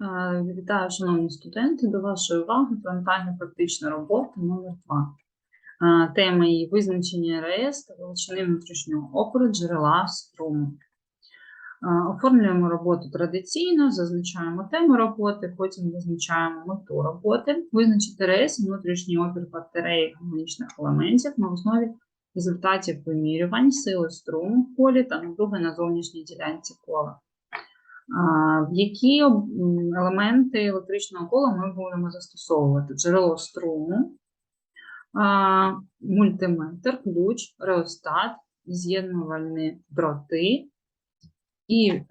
Е, Вітаю, шановні студенти. До вашої уваги фронтальна практична робота номер 2 Тема її визначення РС та величини внутрішнього опору джерела струму. Е, Оформлюємо роботу традиційно, зазначаємо тему роботи, потім визначаємо мету роботи, визначити РС, внутрішній опір батареї гармонічних елементів на основі результатів вимірювань сили струму в полі та напруги на зовнішній ділянці кола. В які елементи електричного кола ми будемо застосовувати? Джерело струму, мультиметр, ключ, реостат, з'єднувальні дроти. І е,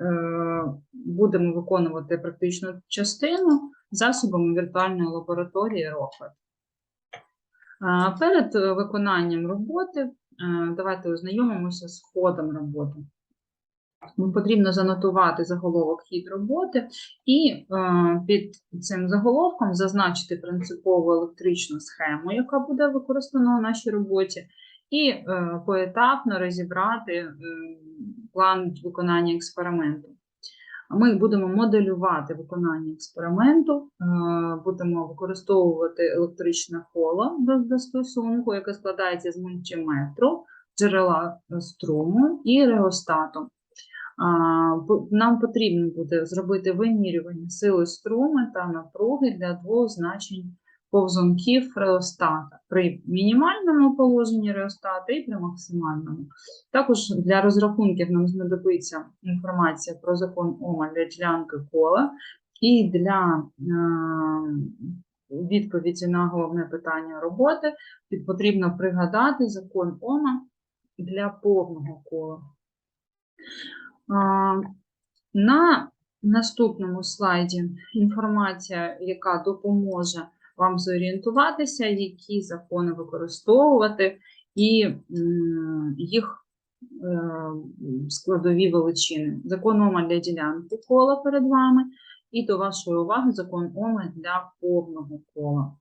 будемо виконувати практичну частину засобами віртуальної лабораторії ROFET. Перед е, виконанням роботи е, давайте ознайомимося з ходом роботи. Потрібно занотувати заголовок хід роботи і е, під цим заголовком зазначити принципову електричну схему, яка буде використана у нашій роботі, і е, поетапно розібрати е, план виконання експерименту. Ми будемо моделювати виконання експерименту, е, будемо використовувати електричне коло застосунку, яке складається з мультиметру, джерела струму і реостату. Нам потрібно буде зробити вимірювання сили струму та напруги для двох значень повзунків реостата при мінімальному положенні реостата і при максимальному. Також для розрахунків нам знадобиться інформація про закон Ома для ділянки кола і для е, відповіді на головне питання роботи потрібно пригадати закон Ома для повного кола. На наступному слайді інформація, яка допоможе вам зорієнтуватися, які закони використовувати і їх е, складові величини. Закон Ома для ділянки кола перед вами, і до вашої уваги закон Ома для повного кола.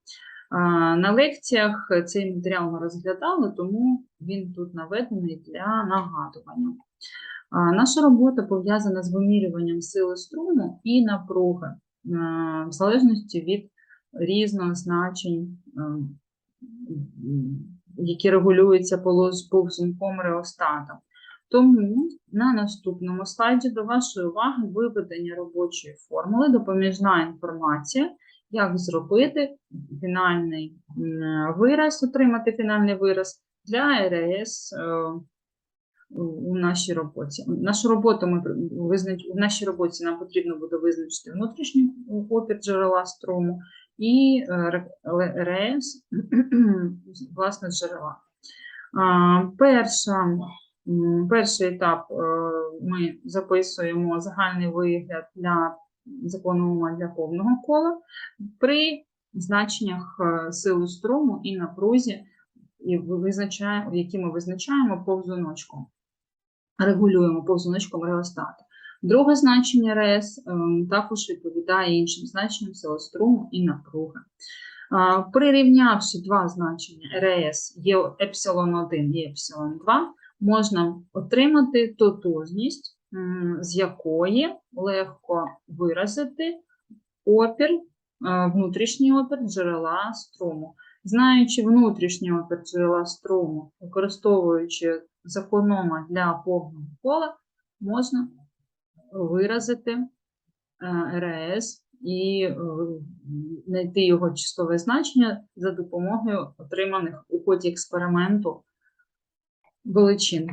На лекціях цей матеріал ми розглядали, тому він тут наведений для нагадування. Наша робота пов'язана з вимірюванням сили струму і напруги, е, в залежності від різних значень, е, які регулюються повзунком реостата. Тому на наступному слайді до вашої уваги виведення робочої формули, допоміжна інформація, як зробити фінальний вираз, отримати фінальний вираз для РС е, у нашій роботі. Нашу роботу ми визнач... в нашій роботі нам потрібно буде визначити внутрішній опір джерела струму і е, ре- ле- РС, власне, джерела. Перша, перший етап е, ми записуємо загальний вигляд для закону для повного кола при значеннях е, сили струму і напрузі, і визначаємо, які ми визначаємо повзуночком регулюємо повзуночком реостата. Друге значення РС ем, також відповідає іншим значенням сили струму і напруги. Прирівнявши два значення РС є епсилон 1 і епсилон 2, можна отримати тотожність, з якої легко виразити опір, е, внутрішній опір джерела струму. Знаючи внутрішнього джерела струму, використовуючи законома для повного кола, можна виразити е, РС і е, знайти його числове значення за допомогою отриманих у ході експерименту величин.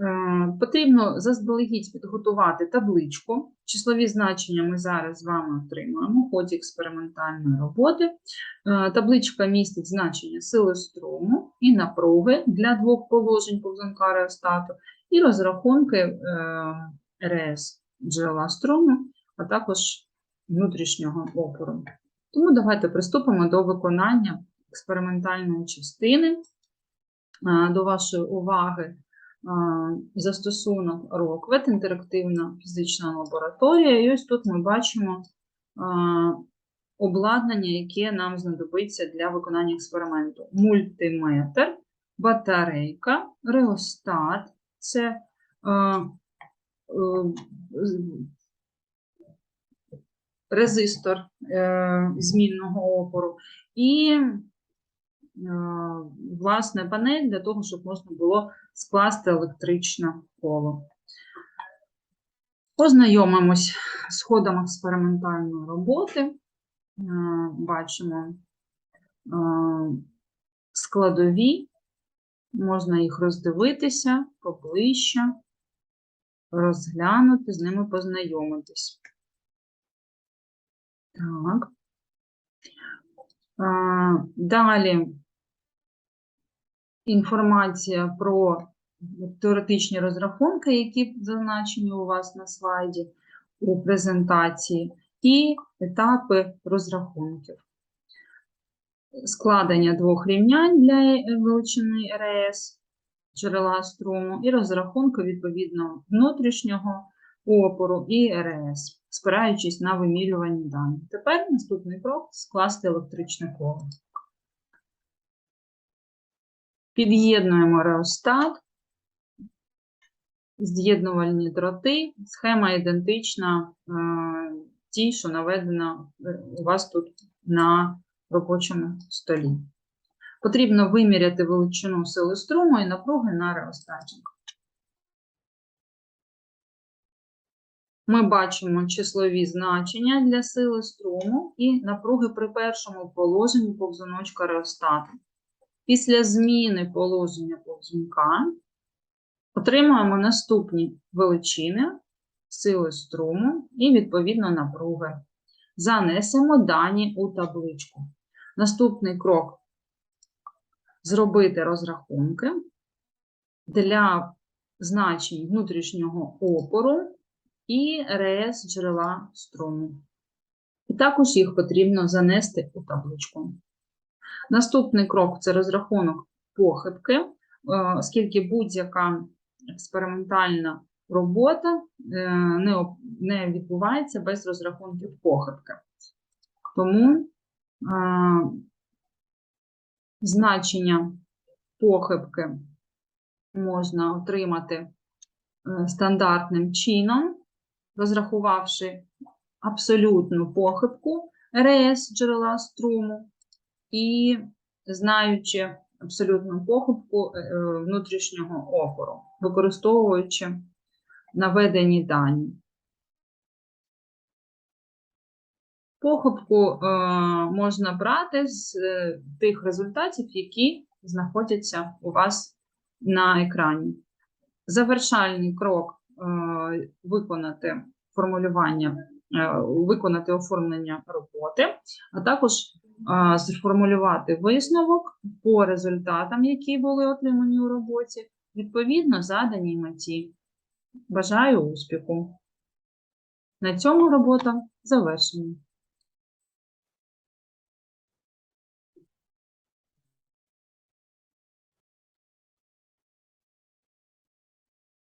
Е, Потрібно заздалегідь підготувати табличку. Числові значення ми зараз з вами отримуємо в ході експериментальної роботи. Е, Табличка містить значення сили струму і напруги для двох положень повзунка реостату, і розрахунки е, РС джерела струму, а також внутрішнього опору. Тому давайте приступимо до виконання експериментальної частини. До вашої уваги застосунок Rockwet, інтерактивна фізична лабораторія. І ось тут ми бачимо обладнання, яке нам знадобиться для виконання експерименту. Мультиметр, батарейка, реостат. Це е, резистор е, змінного опору і е, власне панель для того, щоб можна було скласти електричне коло. Познайомимось з ходом експериментальної роботи. Е, Бачимо е, складові, можна їх роздивитися поближче, розглянути, з ними познайомитись. Так. Е, Далі інформація про теоретичні розрахунки, які зазначені у вас на слайді у презентації, і етапи розрахунків. Складення двох рівнянь для величини РС, джерела струму, і розрахунки відповідно внутрішнього опору і РС, спираючись на вимірювані дані. Тепер наступний крок скласти електричне коло. Під'єднуємо реостат, з'єднувальні дроти. Схема ідентична е, тій, що наведена е, у вас тут на робочому столі. Потрібно виміряти величину сили струму і напруги на реостаті. Ми бачимо числові значення для сили струму і напруги при першому положенні повзуночка реостату. Після зміни положення повзунка отримуємо наступні величини сили струму і, відповідно, напруги. Занесемо дані у табличку. Наступний крок зробити розрахунки для значень внутрішнього опору і РС джерела струму. І також їх потрібно занести у табличку. Наступний крок це розрахунок похибки, е, оскільки будь-яка експериментальна робота е, не, відбувається без розрахунків похибки. Тому е, значення похибки можна отримати стандартним чином, розрахувавши абсолютну похибку РС джерела струму і знаючи абсолютну похибку е, е, внутрішнього опору, використовуючи наведені дані. Похибку е, можна брати з тих результатів, які знаходяться у вас на екрані. Завершальний крок виконати формулювання, виконати оформлення роботи, а також сформулювати висновок по результатам, які були отримані у роботі, відповідно заданій меті. Бажаю успіху! На цьому робота завершена.